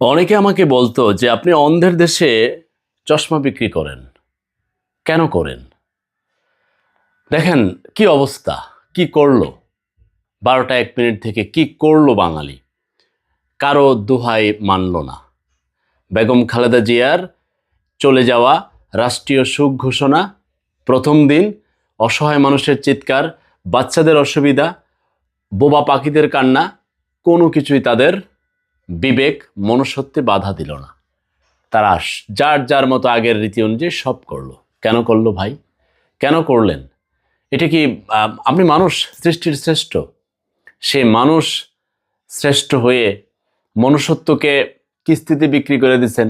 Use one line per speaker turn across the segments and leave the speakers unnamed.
অনেকে আমাকে বলতো যে, আপনি অন্ধের দেশে চশমা বিক্রি করেন। কেন করেন? দেখেন, কি অবস্থা? কি করল? বারোটা এক মিনিট থেকে কি করল বাঙালি? কারও দোহাই মানল না। বেগম খালেদা জিয়ার চলে যাওয়া রাষ্ট্রীয় সুখ ঘোষণা, প্রথম দিন অসহায় মানুষের চিৎকার, বাচ্চাদের অসুবিধা, বোবা পাখিদের কান্না, কোনো কিছুই তাদের বিবেক মনুষ্যত্বে বাধা দিল না। তারা যার যার মতো আগের রীতি অনুযায়ী সব করল। কেন করল ভাই? কেন করলেন? এটা কি আপনি মানুষ সৃষ্টির শ্রেষ্ঠ? সে মানুষ শ্রেষ্ঠ হয়ে মনুষ্যত্বকে কিস্তিতে বিক্রি করে দিচ্ছেন,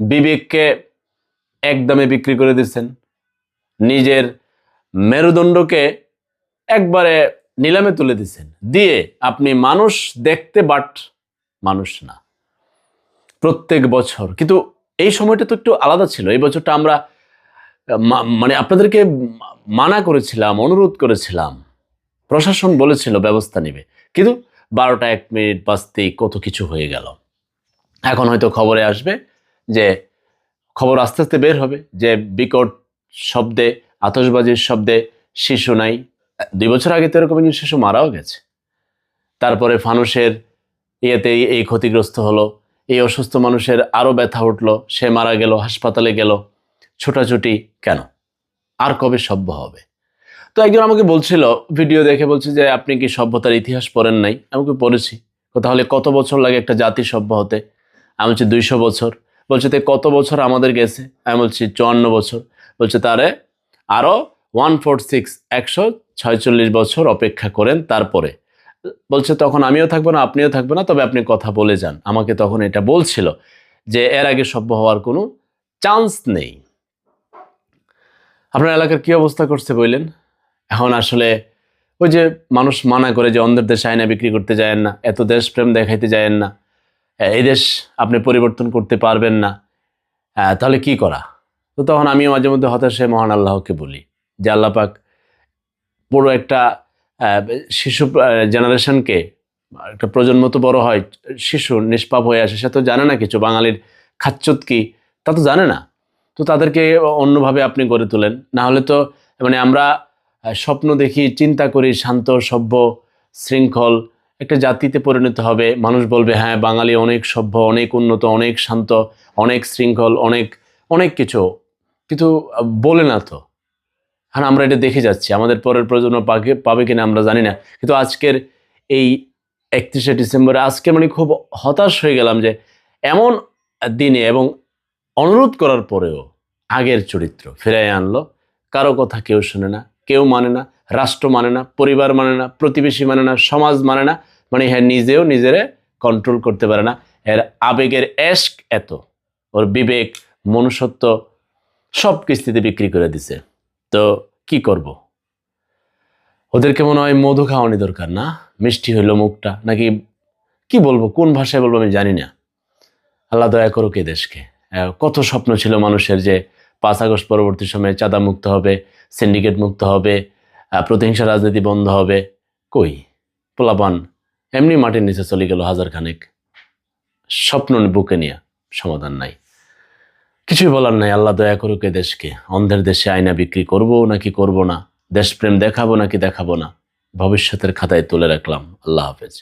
বিবেককে একদমে বিক্রি করে দিচ্ছেন, নিজের মেরুদণ্ডকে একবারে নিলামে তুলে দিচ্ছেন। দিয়ে আপনি মানুষ দেখতে বাট মানুষ না। প্রত্যেক বছর। কিন্তু এই সময়টা তো একটু আলাদা ছিল। এই বছরটা আমরা মানে আপনাদেরকে মানা করেছিলাম, অনুরোধ করেছিলাম। প্রশাসন বলেছিল ব্যবস্থা নেবে। কিন্তু বারোটা এক মিনিট বাজতেই কত কিছু হয়ে গেল। এখন হয়তো খবরে আসবে যে, খবর আস্তে আস্তে বের হবে যে, বিকট শব্দে, আতশবাজির শব্দে শিশু নাই। দুই বছর আগে তো এরকম শিশু মারাও গেছে। তারপরে ফানুসের ইয়েতেই এই ক্ষতিগ্রস্ত হলো। এই অসুস্থ মানুষের আরও ব্যথা উঠল, সে মারা গেল, হাসপাতালে গেল। ছোটাছুটি কেন? আর কবে সভ্য হবে? তো একজন আমাকে বলছিল, ভিডিও দেখে বলছে যে, আপনি কি সভ্যতার ইতিহাস পড়েন নাই? আমাকে পড়েছি। তাহলে কত বছর লাগে একটা জাতি সভ্য হতে? আমি বলছি, দুইশো বছর। বলছে, তো কত বছর আমাদের গেছে? আমি বলছি, চুয়ান্ন বছর। বলছে, তারে আরও ওয়ান ফোর সিক্স একশো ছয়চল্লিশ বছর অপেক্ষা করেন তারপরে। বলছে তখন আমিও থাকব না আপনিও থাকব না তবে আপনি কথা বলে যান। আমাকে তখন এটা বলছিল যে এর আগে সভ্য হওয়ার কোনো চান্স নেই। আপনার এলাকার কি অবস্থা করছে বললেন? এখন আসলে ওই যে মানুষ মানা করে যে অন্ধের দেশে আয়না বিক্রি করতে যায়েন না এত দেশপ্রেম দেখাইতে যায়েন না এই দেশ আপনি পরিবর্তন করতে পারবেন না আহ, তাহলে কি করা? তো তখন আমিও মাঝে মধ্যে হতাশে মহান আল্লাহকে বলি যে আল্লাহ পাক পুরো একটা শিশু জেনারেশনকে একটা প্রজন্ম তো বড় হয়, শিশু নিষ্পাপ হয়ে আসে, সে তো জানে না কিছু, বাঙালির খাচ্চত কি, তা তো জানে না। তো তাদেরকে অন্যভাবে আপনি গড়ে তোলেন। না হলে তো মানে আমরা স্বপ্ন দেখি, চিন্তা করি, শান্ত, সভ্য, শৃঙ্খল, একটা জাতিতে পরিণত হবে। মানুষ বলবে হ্যাঁ বাঙালি অনেক সভ্য, অনেক উন্নত, অনেক শান্ত, অনেক শৃঙ্খল, অনেক অনেক কিছু। কিন্তু বলে না তো। হ্যাঁ আমরা এটা দেখে যাচ্ছি। আমাদের পরের প্রজন্ম পাকে, পাবে কিনা আমরা জানি না। কিন্তু আজকের এই একত্রিশে ডিসেম্বরে আজকে মানে খুব হতাশ হয়ে গেলাম যে এমন দিনে এবং অনুরোধ করার পরেও আগের চরিত্র ফিরাই আনলো। কারও কথা কেউ শোনে না, কেউ মানে না, রাষ্ট্র মানে না, পরিবার মানে না, প্রতিবেশী মানে না, সমাজ মানে না মানে হ্যাঁ নিজেও নিজেরে কন্ট্রোল করতে পারে না। এর আবেগের এস্ক এত, ওর বিবেক, মনুষ্যত্ব সব কিস্তিতে বিক্রি করে দিছে। তো কি করব? ওদেরকে মনে হয় মধু খাওয়ানি দরকার না? মিষ্টি হইল মুখটা? নাকি কি বলব, কোন ভাষায় বলব আমি জানি না। আল্লাহ দয়া করুক এই দেশকে। কত স্বপ্ন ছিল মানুষের যে পাঁচ আগস্ট পরবর্তী সময়ে চাঁদা মুক্ত হবে সিন্ডিকেট মুক্ত হবে প্রতিহিংসা রাজনীতি বন্ধ হবে। কই? পোলাপান, এমনি মাটির নিচে চলে গেল হাজার খানেক। স্বপ্ন বুকে নিয়ে সমাধান নাই। কিছুই বলার নাই, আল্লাহ দয়া করুক এ দেশকে। অন্ধের দেশে আয়না বিক্রি করব নাকি করব না? দেশপ্রেম দেখাবো নাকি দেখাবো না? ভবিষ্যতের খাতায় তুলে রাখলাম। আল্লাহ হাফেজ।